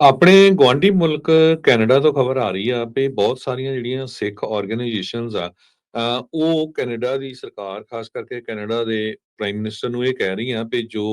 ਆਪਣੇ ਗੁਆਂਢੀ ਮੁਲਕ ਕੈਨੇਡਾ ਤੋਂ ਖਬਰ ਆ ਰਹੀ ਆ ਵੀ ਬਹੁਤ ਸਾਰੀਆਂ ਜਿਹੜੀਆਂ ਸਿੱਖ ਆਰਗੇਨਾਈਜੇਸ਼ਨਸ ਆ ਅ, ਉਹ ਕੈਨੇਡਾ ਦੀ ਸਰਕਾਰ ਖਾਸ ਕਰਕੇ ਕੈਨੇਡਾ ਦੇ ਪ੍ਰਾਈਮ ਮਿਨਿਸਟਰ ਨੂੰ ਇਹ ਕਹਿ ਰਹੀਆਂ ਵੀ ਜੋ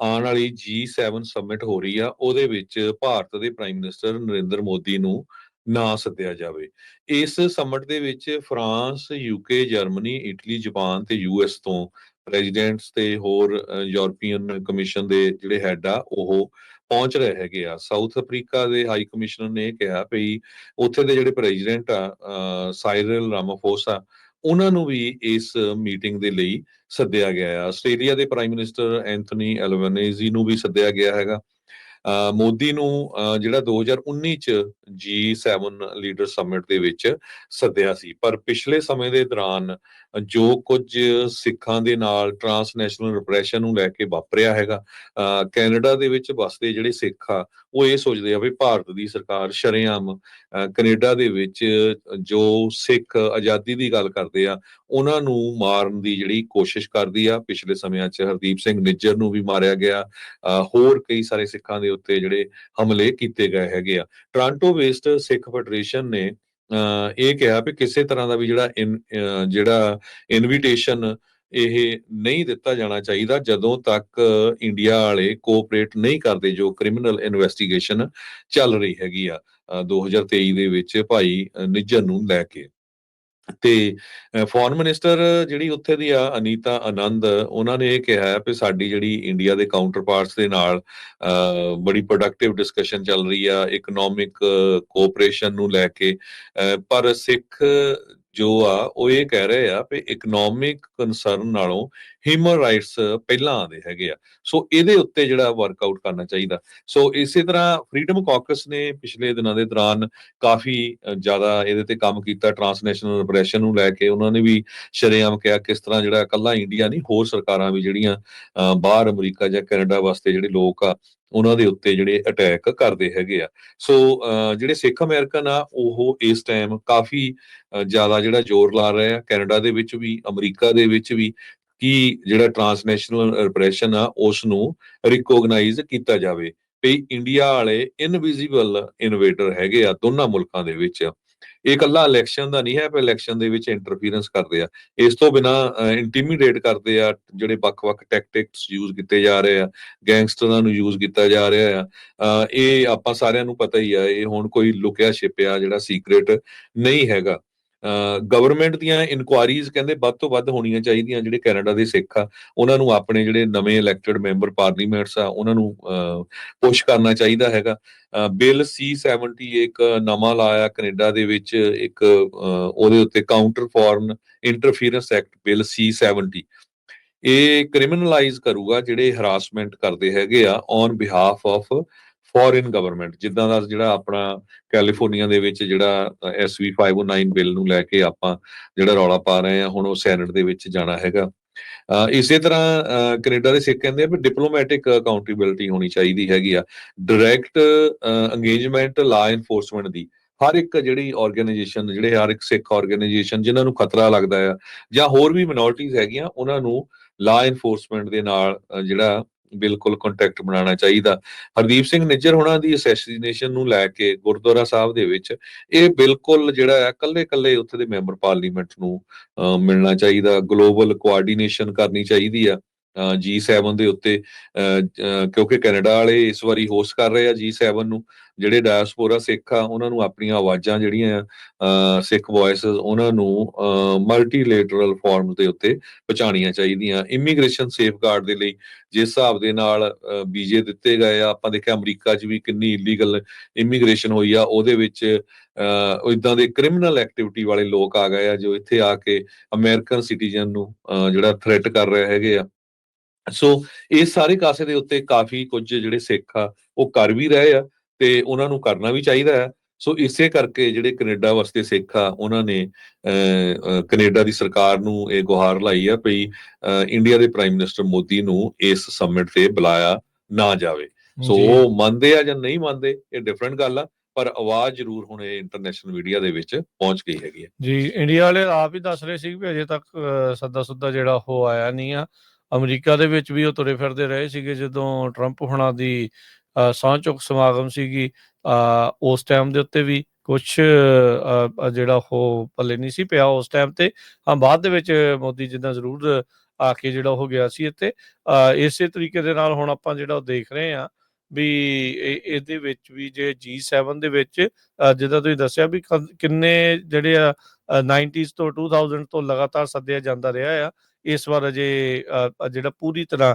ਆਉਣ ਵਾਲੀ G7 ਸਮਿਟ ਹੋ ਰਹੀ ਆ ਉਹਦੇ ਵਿੱਚ ਭਾਰਤ ਦੇ ਪ੍ਰਾਈਮ ਮਿਨਿਸਟਰ ਨਰਿੰਦਰ ਮੋਦੀ ਨੂੰ ਨਾ ਸੱਦਿਆ ਜਾਵੇ। ਇਸ ਸਮਿਟ ਦੇ ਵਿੱਚ France UK Germany Italy Japan ਤੇ ਯੂਐਸ ਤੋਂ ਪ੍ਰੈਜ਼ੀਡੈਂਟਸ ਤੇ ਹੋਰ ਅ, ਯੂਰਪੀਅਨ ਕਮਿਸ਼ਨ ਦੇ ਜਿਹੜੇ ਹੈਡ ਆ ਉਹ ਪਹੁੰਚ ਰਹੇ ਹੈਗੇ ਆ। ਸਾਊਥ ਅਫਰੀਕਾ ਦੇ ਹਾਈ ਕਮਿਸ਼ਨਰ ਨੇ ਇਹ ਕਿਹਾ ਵੀ ਉੱਥੇ ਦੇ ਜਿਹੜੇ ਪ੍ਰੈਜ਼ੀਡੈਂਟ ਆ ਅ, ਸਾਇਰਲ ਰਾਮਾਫੋਸਾ ਉਹਨਾਂ ਨੂੰ ਵੀ ਇਸ ਮੀਟਿੰਗ ਦੇ ਲਈ ਸੱਦਿਆ ਗਿਆ ਹੈ ਆਸਟ੍ਰੇਲੀਆ ਦੇ ਪ੍ਰਾਈਮ ਮਿਨਿਸਟਰ ਐਂਥਨੀ ਐਲਬਨੀਜ਼ੀ ਨੂੰ ਵੀ ਸੱਦਿਆ ਗਿਆ ਹੈਗਾ। ਮੋਦੀ ਨੂੰ ਅ, ਜਿਹੜਾ 2019 ਚ G7 ਲੀਡਰ ਸਮਿਟ ਦੇ ਵਿੱਚ ਸੱਦਿਆ ਸੀ। ਪਰ ਪਿਛਲੇ ਸਮੇਂ ਦੇ ਦੌਰਾਨ ਜੋ ਕੁਝ ਸਿੱਖਾਂ ਦੇ ਨਾਲ ਟਰਾਂਸਨੈਸ਼ਨਲ ਰਿਪਰੈਸ਼ਨ ਨੂੰ ਲੈ ਕੇ ਵਾਪਰਿਆ ਹੈਗਾ ਅ, ਕੈਨੇਡਾ ਦੇ ਵਿੱਚ ਵਸਦੇ ਜਿਹੜੇ ਸਿੱਖ ਆ ਉਹ ਇਹ ਸੋਚਦੇ ਆ ਵੀ ਭਾਰਤ ਦੀ ਸਰਕਾਰ ਸ਼ਰੇਆਮ ਅ, ਕੈਨੇਡਾ ਦੇ ਵਿੱਚ ਜੋ ਸਿੱਖ ਆਜ਼ਾਦੀ ਦੀ ਗੱਲ ਕਰਦੇ ਆ ਉਹਨਾਂ ਨੂੰ ਮਾਰਨ ਦੀ ਜਿਹੜੀ ਕੋਸ਼ਿਸ਼ ਕਰਦੀ ਆ। ਪਿਛਲੇ ਸਮਿਆਂ 'ਚ ਹਰਦੀਪ ਸਿੰਘ ਨਿੱਜਰ ਨੂੰ ਵੀ ਮਾਰਿਆ ਗਿਆ। ਅ, ਹੋਰ ਕਈ ਸਾਰੇ ਸਿੱਖਾਂ ਦੇ ਉੱਤੇ ਜਿਹੜੇ ਹਮਲੇ ਕੀਤੇ ਗਏ ਹੈਗੇ ਆ। ਟੋਰਾਂਟੋ ਵੇਸਟ ਸਿੱਖ ਫੈਡਰੇਸ਼ਨ ਨੇ ਅ, ਇਹ ਕਿਹਾ ਵੀ ਕਿਸੇ ਤਰ੍ਹਾਂ ਦਾ ਵੀ ਜਿਹੜਾ ਇਨ- ਅ, ਜਿਹੜਾ ਇਨਵੀਟੇਸ਼ਨ ਇਹ ਨਹੀਂ ਦਿੱਤਾ ਜਾਣਾ ਚਾਹੀਦਾ ਜਦੋਂ ਤੱਕ ਇੰਡੀਆ ਵਾਲੇ ਕੋਆਪਰੇਟ ਨਹੀਂ ਕਰਦੇ ਜੋ ਕ੍ਰਿਮੀਨਲ ਇਨਵੈਸਟੀਗੇਸ਼ਨ ਚੱਲ ਰਹੀ ਹੈਗੀ ਆ ਅ, 2023 ਦੇ ਵਿੱਚ ਭਾਈ ਅ, ਨਿੱਜਰ ਨੂੰ ਲੈ ਕੇ। ਤੇ ਫੋਰਨ ਮਿਨਿਸਟਰ ਜਿਹੜੀ ਉੱਥੇ ਦੀ ਆ ਅਨੀਤਾ ਆਨੰਦ ਉਹਨਾਂ ਨੇ ਇਹ ਕਿਹਾ ਹੈ ਕਿ ਸਾਡੀ ਜਿਹੜੀ ਇੰਡੀਆ ਦੇ ਕਾਊਂਟਰ ਪਾਰਟਸ ਦੇ ਨਾਲ ਅ, ਬੜੀ ਪ੍ਰੋਡਕਟਿਵ ਡਿਸਕਸ਼ਨ ਚੱਲ ਰਹੀ ਆ ਇਕਨੋਮਿਕ ਕੋਆਪਰੇਸ਼ਨ ਨੂੰ ਲੈ ਕੇ ਅ, ਪਰ ਸਿੱਖ ਜੋ ਆ ਉਹ ਇਹ ਕਹਿ ਰਹੇ ਆ ਕਿ ਇਕਨੋਮਿਕ ਕਨਸਰਨ ਨਾਲੋਂ ਹਿਊਮਨ ਰਾਈਟਸ ਪਹਿਲਾਂ ਆਉਂਦੇ ਹੈਗੇ ਆ। ਸੋ ਇਹਦੇ ਉੱਤੇ ਜਿਹੜਾ ਵਰਕਆਊਟ ਕਰਨਾ ਚਾਹੀਦਾ। ਸੋ ਇਸੇ ਤਰ੍ਹਾਂ ਫਰੀडम ਕਾਕਸ ਨੇ ਪਿਛਲੇ ਦਿਨਾਂ ਦੇ ਦੌਰਾਨ ਕਾਫੀ ਜ਼ਿਆਦਾ ਇਹਦੇ ਤੇ ਕੰਮ ਕੀਤਾ ਟਰਾਂਸਨੈਸ਼ਨਲ ਰਿਪਰੈਸ਼ਨ ਨੂੰ ਲੈ ਕੇ। ਉਹਨਾਂ ਨੇ ਵੀ ਸ਼ਰੇਆਮ ਕਿਹਾ ਕਿਸ ਤਰ੍ਹਾਂ ਜਿਹੜਾ ਇਕੱਲਾ ਇੰਡੀਆ ਨਹੀਂ ਹੋਰ ਸਰਕਾਰਾਂ ਵੀ ਜਿਹੜੀਆਂ ਅ, ਬਾਹਰ ਅਮਰੀਕਾ ਜਾਂ ਕੈਨੇਡਾ ਵਾਸਤੇ ਜਿਹੜੇ ਲੋਕ ਆ ਉਹਨਾਂ ਦੇ ਉੱਤੇ ਜਿਹੜੇ ਅਟੈਕ ਕਰਦੇ ਹੈਗੇ ਆ। ਸੋ ਜਿਹੜੇ ਸਿੱਖ ਅਮਰੀਕਨ ਆ, ਉਹ ਇਸ ਟਾਈਮ ਕਾਫੀ ਜ਼ਿਆਦਾ ਜਿਹੜਾ ਜ਼ੋਰ ਲਾ ਰਹੇ ਆ। ਕੈਨੇਡਾ ਦੇ ਵਿੱਚ ਵੀ, ਅਮਰੀਕਾ ਦੇ ਵਿੱਚ ਵੀ ਕਿ ਜਿਹੜਾ ਟਰਾਂਸਨੈਸ਼ਨਲ ਰਿਪਰੈਸ਼ਨ ਆ ਉਸ ਨੂੰ ਰਿਕੋਗਨਾਈਜ਼ ਕੀਤਾ ਜਾਵੇ। ਵੀ ਇੰਡੀਆ ਵਾਲੇ ਇਨਵਿਜ਼ੀਬਲ ਇਨਵੇਟਰ ਹੈਗੇ ਆ ਦੋਨਾਂ ਮੁਲਕਾਂ ਦੇ ਵਿੱਚ। ਇਹ ਇਕੱਲਾ ਇਲੈਕਸ਼ਨ ਦਾ ਨਹੀਂ ਹੈ, ਪਰ ਇਲੈਕਸ਼ਨ ਦੇ ਵਿੱਚ ਇੰਟਰਫੀਰੈਂਸ ਕਰਦੇ ਆ। ਇਸ ਤੋਂ ਬਿਨਾ ਇੰਟੀਮੀਡੇਟ ਕਰਦੇ ਆ, ਜਿਹੜੇ ਵੱਖ-ਵੱਖ ਟੈਕਟਿਕਸ ਯੂਜ਼ ਕੀਤੇ ਜਾ ਰਹੇ ਆ ਗੈਂਗਸਟਰਾਂ ਨੂੰ ਯੂਜ਼ ਕੀਤਾ ਜਾ ਰਿਹਾ ਆ। ਇਹ ਆਪਾਂ ਸਾਰਿਆਂ ਨੂੰ ਪਤਾ ਹੀ ਆ, ਇਹ ਹੁਣ ਕੋਈ ਲੁਕਿਆ ਛਿਪਿਆ ਜਿਹੜਾ ਸੀਕ੍ਰੀਟ ਨਹੀਂ ਹੈਗਾ। ਗਵਰਨਮੈਂਟ ਦੀਆਂ ਇਨਕੁਆਇਰੀਜ਼ ਕਹਿੰਦੇ ਵੱਧ ਤੋਂ ਵੱਧ ਹੋਣੀਆਂ ਚਾਹੀਦੀਆਂ ਜਿਹੜੇ ਕੈਨੇਡਾ ਦੇ ਸਿੱਖ ਆ, ਉਹਨਾਂ ਨੂੰ ਆਪਣੇ ਜਿਹੜੇ ਨਵੇਂ ਇਲੈਕਟਡ ਮੈਂਬਰ ਪਾਰਲੀਮੈਂਟਸ ਆ, ਉਹਨਾਂ ਨੂੰ ਪੁਸ਼ ਕਰਨਾ ਚਾਹੀਦਾ ਹੈਗਾ। ਬਿੱਲ C70 ਇੱਕ ਨਵਾਂ ਲਾਇਆ ਕੈਨੇਡਾ ਦੇ ਵਿੱਚ, ਇੱਕ ਉਹਦੇ ਉੱਤੇ counter foreign interference act bill C70 ਇਹ ਕ੍ਰਿਮੀਨਲਾਈਜ਼ ਕਰੂਗਾ ਜਿਹੜੇ ਹਰਾਸਮੈਂਟ ਕਰਦੇ ਹੈਗੇ ਆ on behalf of foreign government ਜਿੱਦਾਂ ਦਾ ਜਿਹੜਾ ਆਪਣਾ ਕੈਲੀਫੋਰਨੀਆ ਦੇ ਵਿੱਚ ਜਿਹੜਾ SV 509 ਬਿੱਲ ਨੂੰ ਲੈ ਕੇ ਆਪਾਂ ਜਿਹੜਾ ਰੌਲਾ ਪਾ ਰਹੇ ਆ ਹੁਣ ਉਹ ਸੈਨੇਟ ਦੇ ਵਿੱਚ ਜਾਣਾ ਹੈਗਾ। ਇਸੇ ਤਰ੍ਹਾਂ ਕੈਨੇਡਾ ਦੇ ਸਿੱਖ ਕਹਿੰਦੇ ਆ ਵੀ ਡਿਪਲੋਮੈਟਿਕ ਅਕਾਊਂਟੇਬਿਲਟੀ ਹੋਣੀ ਚਾਹੀਦੀ ਹੈਗੀ ਆ। ਡਾਇਰੈਕਟ ਅੰਗੇਜਮੈਂਟ ਲਾ ਇਨਫੋਰਸਮੈਂਟ ਦੀ। ਹਰ ਇੱਕ ਜਿਹੜੀ ਆਰਗੇਨਾਈਜੇਸ਼ਨ ਜਿਹੜੇ ਹਰ ਇੱਕ ਸਿੱਖ ਆਰਗੇਨਾਈਜੇਸ਼ਨ ਜਿਨ੍ਹਾਂ ਨੂੰ ਖਤਰਾ ਲੱਗਦਾ ਆ, ਜਾਂ ਹੋਰ ਵੀ ਮਿਨੋਰਟੀਜ਼ ਹੈਗੀਆਂ, ਉਹਨਾਂ ਨੂੰ ਲਾ ਇਨਫੋਰਸਮੈਂਟ ਦੇ ਨਾਲ ਜਿਹੜਾ ਬਿਲਕੁਲ ਕੰਟੈਕਟ ਬਣਾਉਣਾ ਚਾਹੀਦਾ। ਹਰਦੀਪ ਸਿੰਘ ਨਿੱਜਰ ਹੋਣਾ ਦੀ ਅਸੈਸੀਨੇਸ਼ਨ ਨੂੰ ਲੈ ਕੇ ਗੁਰਦੁਆਰਾ ਸਾਹਿਬ ਦੇ ਵਿੱਚ ਇਹ ਬਿਲਕੁਲ ਜਿਹੜਾ ਹੈ ਕੱਲੇ ਕੱਲੇ ਉੱਥੇ ਦੇ ਮੈਂਬਰ ਪਾਰਲੀਮੈਂਟ ਨੂੰ ਅ, ਮਿਲਣਾ ਚਾਹੀਦਾ। ਗਲੋਬਲ ਕੋਆਰਡੀਨੇਸ਼ਨ ਕਰਨੀ ਚਾਹੀਦੀ ਆ। G7 ਦੇ ਉੱਤੇ ਅ, ਕਿਉਂਕਿ ਕੈਨੇਡਾ ਵਾਲੇ ਇਸ ਵਾਰੀ ਹੋਸਟ ਕਰ ਰਹੇ ਆ G7 ਨੂੰ ਜਿਹੜੇ ਡਾਇਸਪੋਰਾ ਸਿੱਖ ਆ ਉਹਨਾਂ ਨੂੰ ਆਪਣੀਆਂ ਆਵਾਜ਼ਾਂ ਜਿਹੜੀਆਂ ਸਿੱਖ ਵੌਇਸਸ ਉਹਨਾਂ ਨੂੰ ਮਲਟੀਲੇਟਰਲ ਫਾਰਮ ਦੇ ਉੱਤੇ ਪਹੁੰਚਾਉਣੀਆਂ ਚਾਹੀਦੀਆਂ। ਇਮੀਗ੍ਰੇਸ਼ਨ ਸੇਫਗਾਰਡ ਦੇ ਲਈ ਜਿਸ ਹਿਸਾਬ ਦੇ ਨਾਲ ਵੀਜ਼ੇ ਦਿੱਤੇ ਗਏ ਆ ਆਪਾਂ ਦੇਖਿਆ ਅਮਰੀਕਾ 'ਚ ਵੀ ਕਿੰਨੀ ਇਲੀਗਲ ਇਮੀਗ੍ਰੇਸ਼ਨ ਹੋਈ ਆ ਉਹਦੇ ਵਿੱਚ ਅ, ਇਦਾਂ ਦੇ ਕ੍ਰਿਮੀਨਲ ਐਕਟੀਵਿਟੀ ਵਾਲੇ ਲੋਕ ਆ ਗਏ ਆ ਜੋ ਇੱਥੇ ਆ ਕੇ ਅਮਰੀਕਨ ਸਿਟੀਜ਼ਨ ਨੂੰ ਅ, ਜਿਹੜਾ ਥ੍ਰੈਟ ਕਰ ਰਹੇ ਹੈਗੇ ਆ। ਸੋ ਇਸ ਸਾਰੇ ਕਾਸੇ ਦੇ ਉੱਤੇ ਕਾਫੀ ਕੁਝ ਜਿਹੜੇ ਸਿੱਖ ਆ ਉਹ ਕਰ ਵੀ ਰਹੇ ਆ ਤੇ ਉਹਨਾਂ ਨੂੰ ਕਰਨਾ ਵੀ ਚਾਹੀਦਾ ਹੈ। ਸੋ ਇਸੇ ਕਰਕੇ ਜਿਹੜੇ ਕੈਨੇਡਾ ਵਾਸਤੇ ਸਿੱਖ ਆ ਉਹਨਾਂ ਨੇ ਕੈਨੇਡਾ ਦੀ ਸਰਕਾਰ ਨੂੰ ਇਹ ਗੁਹਾਰ ਲਾਈ ਆ ਅਹ, ਇੰਡੀਆ ਦੇ ਪ੍ਰਾਈਮ ਮਿਨਿਸਟਰ ਮੋਦੀ ਨੂੰ ਇਸ ਸਮਿਟ ਤੇ ਬੁਲਾਇਆ ਨਾ ਜਾਵੇ। ਸੋ। ਉਹ ਮੰਨਦੇ ਆ ਜਾਂ ਨਹੀਂ ਮੰਨਦੇ ਇਹ ਡਿਫਰੈਂਟ ਗੱਲ ਆ ਪਰ ਆਵਾਜ਼ ਜ਼ਰੂਰ ਹੁਣ ਇਹ ਇੰਟਰਨੈਸ਼ਨਲ ਮੀਡੀਆ ਦੇ ਵਿੱਚ ਪਹੁੰਚ ਗਈ ਹੈਗੀ ਹੈ। ਜੀ ਇੰਡੀਆ ਵਾਲੇ ਆਪ ਹੀ ਦੱਸ ਰਹੇ ਸੀ ਵੀ ਅਜੇ ਤੱਕ ਸੱਦਾ ਸੁੱਦਾ ਜਿਹੜਾ ਉਹ ਆਇਆ ਨਹੀਂ ਆ। ਅਮਰੀਕਾ ਦੇ ਵਿੱਚ ਵੀ ਉਹ ਤੁਰੇ ਫਿਰਦੇ ਰਹੇ ਸੀਗੇ ਜਦੋਂ ਟਰੰਪ ਹੁਣਾਂ ਦੀ ਅ, ਸਹੁੰ ਚੁੱਕ ਸਮਾਗਮ ਸੀਗੀ ਉਸ ਟਾਈਮ ਦੇ ਉੱਤੇ ਵੀ ਕੁਛ ਜਿਹੜਾ ਉਹ ਪੱਲੇ ਨਹੀਂ ਸੀ ਪਿਆ ਉਸ ਟਾਈਮ ਤੇ। ਹਾਂ ਬਾਅਦ ਦੇ ਵਿੱਚ ਮੋਦੀ ਜਿੱਦਾਂ ਜ਼ਰੂਰ ਆ ਕੇ ਜਿਹੜਾ ਉਹ ਗਿਆ ਸੀ ਇੱਥੇ। ਅ, ਇਸੇ ਤਰੀਕੇ ਦੇ ਨਾਲ ਹੁਣ ਆਪਾਂ ਜਿਹੜਾ ਉਹ ਦੇਖ ਰਹੇ ਹਾਂ ਵੀ ਇਹਦੇ ਵਿੱਚ ਵੀ ਜੇ G7 ਦੇ ਵਿੱਚ ਜਿੱਦਾਂ ਤੁਸੀਂ ਦੱਸਿਆ ਵੀ ਕਿੰਨੇ ਜਿਹੜੇ ਆ ਅ, 90s ਤੋਂ 2000 ਤੋਂ ਲਗਾਤਾਰ ਸੱਦਿਆ ਜਾਂਦਾ ਰਿਹਾ ਆ ਇਸ ਵਾਰ ਅਜੇ ਜਿਹੜਾ ਪੂਰੀ ਤਰ੍ਹਾਂ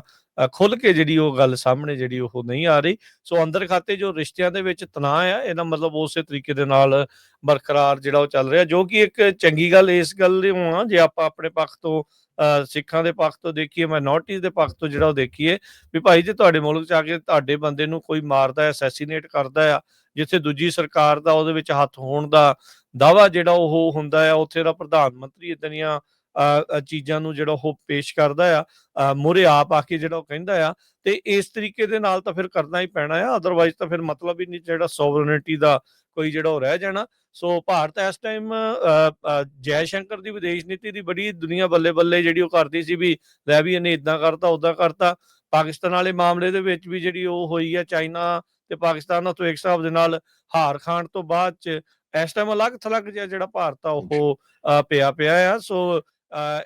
ਖੁੱਲ ਕੇ ਜਿਹੜੀ ਉਹ ਗੱਲ ਸਾਹਮਣੇ ਜਿਹੜੀ ਉਹ ਨਹੀਂ ਆ ਰਹੀ। ਸੋ ਅੰਦਰ ਖਾਤੇ ਜੋ ਰਿਸ਼ਤਿਆਂ ਦੇ ਵਿੱਚ ਤਣਾਅ ਆ ਇਹਦਾ ਮਤਲਬ ਉਸੇ ਤਰੀਕੇ ਦੇ ਨਾਲ ਬਰਕਰਾਰ ਜਿਹੜਾ ਉਹ ਚੱਲ ਰਿਹਾ ਜੋ ਕਿ ਇੱਕ ਚੰਗੀ ਗੱਲ ਇਸ ਗੱਲ ਦੀ ਆ ਜੇ ਆਪਾਂ ਆਪਣੇ ਪੱਖ ਤੋਂ ਅ, ਸਿੱਖਾਂ ਦੇ ਪੱਖ ਤੋਂ ਦੇਖੀਏ ਮਾਈਨੋਰਟੀਜ਼ ਦੇ ਪੱਖ ਤੋਂ ਜਿਹੜਾ ਉਹ ਦੇਖੀਏ ਵੀ ਭਾਈ ਜੇ ਤੁਹਾਡੇ ਮੁਲਕ ਚ ਆ ਕੇ ਤੁਹਾਡੇ ਬੰਦੇ ਨੂੰ ਕੋਈ ਮਾਰਦਾ ਹੈ ਅਸੈਸੀਨੇਟ ਕਰਦਾ ਆ ਜਿੱਥੇ ਦੂਜੀ ਸਰਕਾਰ ਦਾ ਉਹਦੇ ਵਿੱਚ ਹੱਥ ਹੋਣ ਦਾ ਦਾਵਾ ਜਿਹੜਾ ਉਹ ਹੁੰਦਾ ਆ ਉੱਥੇ ਦਾ ਪ੍ਰਧਾਨ ਮੰਤਰੀ ਇਦਾਂ ਦੀਆਂ ਚੀਜ਼ਾਂ ਨੂੰ ਜਿਹੜਾ ਉਹ ਪੇਸ਼ ਕਰਦਾ ਆ ਮੋਰੇ ਆਪ ਆ ਕੇ ਜਿਹੜਾ ਉਹ ਕਹਿੰਦਾ ਆ, ਤੇ ਇਸ ਤਰੀਕੇ ਦੇ ਨਾਲ ਤਾਂ ਫਿਰ ਕਰਨਾ ਹੀ ਪੈਣਾ ਆ ਅਦਰਵਾਈਜ਼ ਤਾਂ ਫਿਰ ਮਤਲਬ ਹੀ ਨਹੀਂ ਜਿਹੜਾ ਸੋਵਰਨਿਟੀ ਦਾ ਕੋਈ ਜਿਹੜਾ ਉਹ ਰਹਿ ਜਾਣਾ। ਸੋ ਭਾਰਤ ਇਸ ਟਾਈਮ ਜੈ ਸ਼ੰਕਰ ਦੀ ਵਿਦੇਸ਼ ਨੀਤੀ ਦੀ ਬੜੀ ਦੁਨੀਆ ਬੱਲੇ ਬੱਲੇ ਜਿਹੜੀ ਉਹ ਕਰਦੀ ਸੀ ਵੀ ਲੈ ਵੀ ਇਹਨੇ ਇਦਾਂ ਕਰਤਾ ਉਦਾਂ ਕਰਤਾ। ਪਾਕਿਸਤਾਨ ਵਾਲੇ ਮਾਮਲੇ ਦੇ ਵਿੱਚ ਵੀ ਜਿਹੜੀ ਉਹ ਹੋਈ ਆ, ਚਾਈਨਾ ਤੇ ਪਾਕਿਸਤਾਨ ਨਾਲ ਤੋਂ ਇੱਕ ਹਿਸਾਬ ਦੇ ਨਾਲ ਹਾਰ ਖਾਣ ਤੋਂ ਬਾਅਦ ਚ ਇਸ ਟਾਈਮ ਅਲੱਗ ਥਲੱਗ ਜਿਹਾ ਜਿਹੜਾ ਭਾਰਤ ਆ, ਉਹ ਪਿਆ ਪਿਆ ਆ। ਸੋ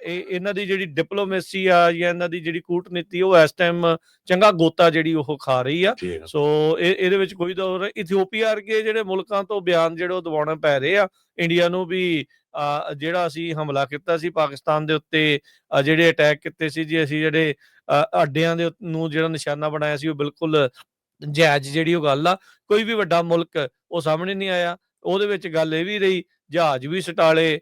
ਇਹ ਇਹਨਾਂ ਦੀ ਜਿਹੜੀ ਡਿਪਲੋਮੇਸੀ ਆ ਜਾਂ ਇਹਨਾਂ ਦੀ ਜਿਹੜੀ ਕੂਟਨੀਤੀ ਉਹ ਇਸ ਟਾਈਮ ਚੰਗਾ ਗੋਤਾ ਜਿਹੜੀ ਉਹ ਖਾ ਰਹੀ ਆ। ਸੋ ਇਹ ਇਹਦੇ ਵਿੱਚ ਕੋਈ ਦੌਰ ਇਥੀਓਪੀਆ ਵਰਗੇ ਜਿਹੜੇ ਮੁਲਕਾਂ ਤੋਂ ਬਿਆਨ ਜਿਹੜੇ ਉਹ ਦਿਵਾਉਣੇ ਪੈ ਰਹੇ ਆ ਇੰਡੀਆ ਨੂੰ ਵੀ ਜਿਹੜਾ ਅਸੀਂ ਹਮਲਾ ਕੀਤਾ ਸੀ ਪਾਕਿਸਤਾਨ ਦੇ ਉੱਤੇ ਜਿਹੜੇ ਅਟੈਕ ਕੀਤੇ ਸੀ ਜੀ ਅਸੀਂ ਜਿਹੜੇ ਅੱਡਿਆਂ ਦੇ ਨੂੰ ਜਿਹੜਾ ਨਿਸ਼ਾਨਾ ਬਣਾਇਆ ਸੀ ਉਹ ਬਿਲਕੁਲ ਜਾਇਜ਼ ਜਿਹੜੀ ਉਹ ਗੱਲ ਆ। ਕੋਈ ਵੀ ਵੱਡਾ ਮੁਲਕ ਉਹ ਸਾਹਮਣੇ ਨਹੀਂ ਆਇਆ। ਉਹਦੇ ਵਿੱਚ ਗੱਲ ਇਹ ਵੀ ਰਹੀ ਜਹਾਜ਼ ਵੀ ਸਟਾਲੇ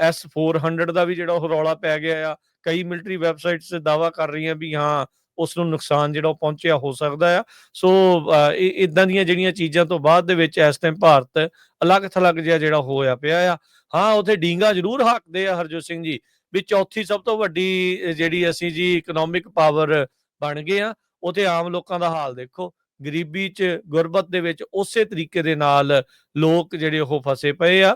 ਐਸ 400 ਦਾ ਵੀ ਜਿਹੜਾ ਉਹ ਰੌਲਾ ਪੈ ਗਿਆ ਆ। ਕਈ ਮਿਲਟਰੀ ਵੈਬਸਾਈਟਸ ਦਾਵਾ ਕਰ ਰਹੀਆਂ ਵੀ ਹਾਂ ਉਸ ਨੂੰ ਨੁਕਸਾਨ ਜਿਹੜਾ ਉਹ ਪਹੁੰਚਿਆ ਹੋ ਸਕਦਾ ਆ। ਸੋ ਇਹ ਇਦਾਂ ਦੀਆਂ ਜਿਹੜੀਆਂ ਚੀਜ਼ਾਂ ਤੋਂ ਬਾਅਦ ਦੇ ਵਿੱਚ ਇਸ ਟਾਈਮ ਭਾਰਤ ਅਲੱਗ ਥਲੱਗ ਜਿਹਾ ਜਿਹੜਾ ਹੋਇਆ ਪਿਆ ਆ। ਹਾਂ, ਉਥੇ ਡੀਂਗਾ ਜ਼ਰੂਰ ਹੱਕਦੇ ਆ, ਹਰਜੋਤ ਸਿੰਘ ਜੀ, ਵੀ ਚੌਥੀ ਸਭ ਤੋਂ ਵੱਡੀ ਜਿਹੜੀ ਅਸੀਂ ਜੀ ਇਕਨੋਮਿਕ ਪਾਵਰ ਬਣ ਗਏ ਆ, ਉਥੇ ਆਮ ਲੋਕਾਂ ਦਾ ਹਾਲ ਦੇਖੋ। ਗਰੀਬੀ ਚ ਗੁਰਬਤ ਦੇ ਵਿੱਚ ਉਸੇ ਤਰੀਕੇ ਦੇ ਨਾਲ ਲੋਕ ਜਿਹੜੇ ਉਹ ਫਸੇ ਪਏ ਆ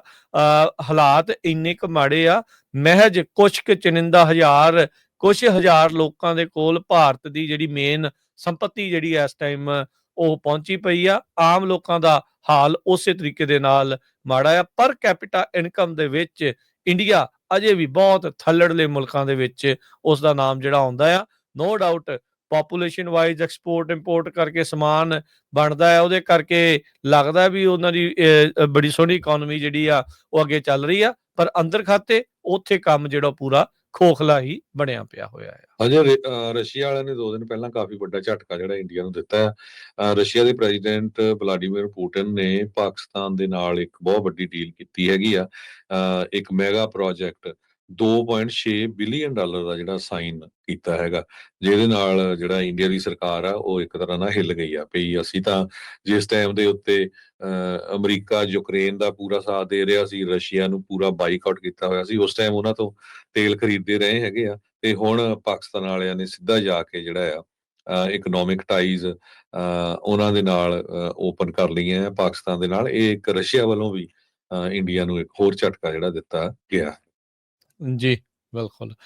ਹਾਲਾਤ ਇੰਨੇ ਕੁ ਮਾੜੇ ਆ, ਮਹਿਜ ਕੁਛ ਕੁ ਚਨਿੰਦਾ ਹਜ਼ਾਰ, ਕੁਛ ਹਜ਼ਾਰ ਲੋਕਾਂ ਦੇ ਕੋਲ ਭਾਰਤ ਦੀ ਜਿਹੜੀ ਮੇਨ ਸੰਪਤੀ ਜਿਹੜੀ ਇਸ ਟਾਈਮ ਉਹ ਪਹੁੰਚੀ ਪਈ ਆ, ਆਮ ਲੋਕਾਂ ਦਾ ਹਾਲ ਉਸੇ ਤਰੀਕੇ ਦੇ ਨਾਲ ਮਾੜਾ ਆ, ਪਰ ਕੈਪੀਟਾ ਇਨਕਮ ਦੇ ਵਿੱਚ ਇੰਡੀਆ ਅਜੇ ਵੀ ਬਹੁਤ ਥੱਲੜਲੇ ਮੁਲਕਾਂ ਦੇ ਵਿੱਚ ਉਸ ਦਾ ਨਾਮ ਜਿਹੜਾ ਆਉਂਦਾ ਆ no doubt population wise export import ਕਰਕੇ ਸਮਾਨ ਬਣਦਾ ਹੈ, ਉਹਦੇ ਕਰਕੇ ਲੱਗਦਾ ਵੀ ਉਹਨਾਂ ਦੀ ਬੜੀ ਸੋਹਣੀ ਇਕਨੋਮੀ ਜਿਹੜੀ ਆ, ਉਹ ਅੱਗੇ ਚੱਲ ਰਹੀ ਆ, ਪਰ ਅੰਦਰ ਖਾਤੇ ਉੱਥੇ ਕੰਮ ਜਿਹੜਾ ਪੂਰਾ ਖੋਖਲਾ ਹੀ ਬਣਿਆ ਪਿਆ ਹੋਇਆ ਹੈ ਅਜੇ ਰਸ਼ੀਆ ਵਾਲਿਆਂ ਨੇ ਦੋ ਦਿਨ ਪਹਿਲਾਂ ਕਾਫੀ ਵੱਡਾ ਝਟਕਾ ਜਿਹੜਾ ਇੰਡੀਆ ਨੂੰ ਦਿੱਤਾ ਹੈ। ਰਸ਼ੀਆ ਦੇ ਪ੍ਰੈਜ਼ੀਡੈਂਟ ਵਲਾਡੀਮੀਰ ਪੁਟਿਨ ਨੇ ਪਾਕਿਸਤਾਨ ਦੇ ਨਾਲ ਇੱਕ ਬਹੁਤ ਵੱਡੀ ਡੀਲ ਕੀਤੀ ਹੈਗੀ ਆ। ਇੱਕ ਮੈਗਾ ਪ੍ਰੋਜੈਕਟ 2.6 ਬਿਲੀਅਨ ਡਾਲਰ ਦਾ ਜਿਹੜਾ ਸਾਈਨ ਕੀਤਾ ਹੈਗਾ ਜਿਹਦੇ ਨਾਲ ਜਿਹੜਾ ਇੰਡੀਆ ਦੀ ਸਰਕਾਰ ਆ ਉਹ ਇੱਕ ਤਰ੍ਹਾਂ ਨਾਲ ਹਿੱਲ ਗਈ ਆ ਵੀ ਅਸੀਂ ਤਾਂ ਜਿਸ ਟਾਈਮ ਦੇ ਉੱਤੇ ਅ, ਅਮਰੀਕਾ ਯੂਕਰੇਨ ਦਾ ਪੂਰਾ ਸਾਥ ਦੇ ਰਿਹਾ ਸੀ ਰਸ਼ੀਆ ਨੂੰ ਪੂਰਾ ਬਾਈਕਾਟ ਕੀਤਾ ਹੋਇਆ ਸੀ ਉਸ ਟਾਈਮ ਉਹਨਾਂ ਤੋਂ ਤੇਲ ਖਰੀਦਦੇ ਰਹੇ ਹੈਗੇ ਆ ਤੇ ਹੁਣ ਪਾਕਿਸਤਾਨ ਵਾਲਿਆਂ ਨੇ ਸਿੱਧਾ ਜਾ ਕੇ ਜਿਹੜਾ ਆ ਇਕਨੋਮਿਕ ਟਾਈਜ਼ ਉਹਨਾਂ ਦੇ ਨਾਲ ਓਪਨ ਕਰ ਲਈਆਂ ਪਾਕਿਸਤਾਨ ਦੇ ਨਾਲ ਇਹ ਇੱਕ ਰਸ਼ੀਆ ਵੱਲੋਂ ਵੀ ਅ, ਇੰਡੀਆ ਨੂੰ ਇੱਕ ਹੋਰ ਝਟਕਾ ਜਿਹੜਾ ਦਿੱਤਾ ਗਿਆ। ਜੀ ਬਿਲਕੁਲ।